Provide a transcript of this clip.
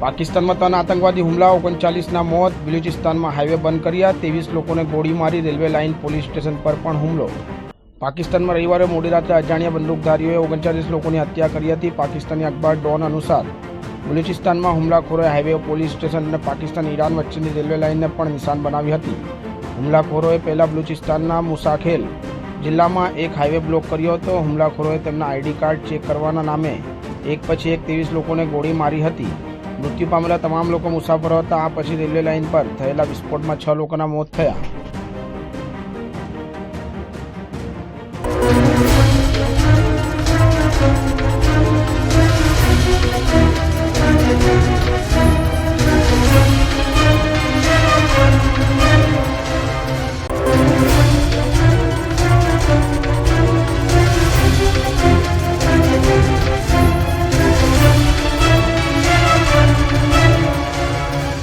પાકિસ્તાનમાં ત્રણ આતંકવાદી હુમલા, ઓગણચાલીસના મોત, બલુચિસ્તાનમાં હાઈવે બંધ કર્યા, ત્રેવીસ લોકોને ગોળી મારી રેલવે લાઇન પોલીસ સ્ટેશન પર પણ હુમલો. પાકિસ્તાનમાં રવિવારે મોડી રાત્રે અજાણ્યા બંદૂકધારીઓએ ઓગણચાલીસ લોકોની હત્યા કરી હતી. પાકિસ્તાની અખબાર ડોન અનુસાર બલુચિસ્તાનમાં હુમલાખોરોએ હાઈવે, પોલીસ સ્ટેશન અને પાકિસ્તાન, ઈરાન વચ્ચેની રેલવે લાઇનને પણ નિશાન બનાવી હતી. હુમલાખોરોએ પહેલાં બલુચિસ્તાનના મુસાખેલ જિલ્લામાં એક હાઈવે બ્લોક કર્યો હતો. હુમલાખોરોએ તેમના આઈડી કાર્ડ ચેક કરવાના નામે એક પછી એક ત્રેવીસ લોકોને ગોળી મારી હતી. મૃત્યુ પામેલા તમામ લોકો મુસાફરો હતા. આ પછી રેલવે લાઇન પર થયેલા વિસ્ફોટમાં છ લોકોના મોત થયા.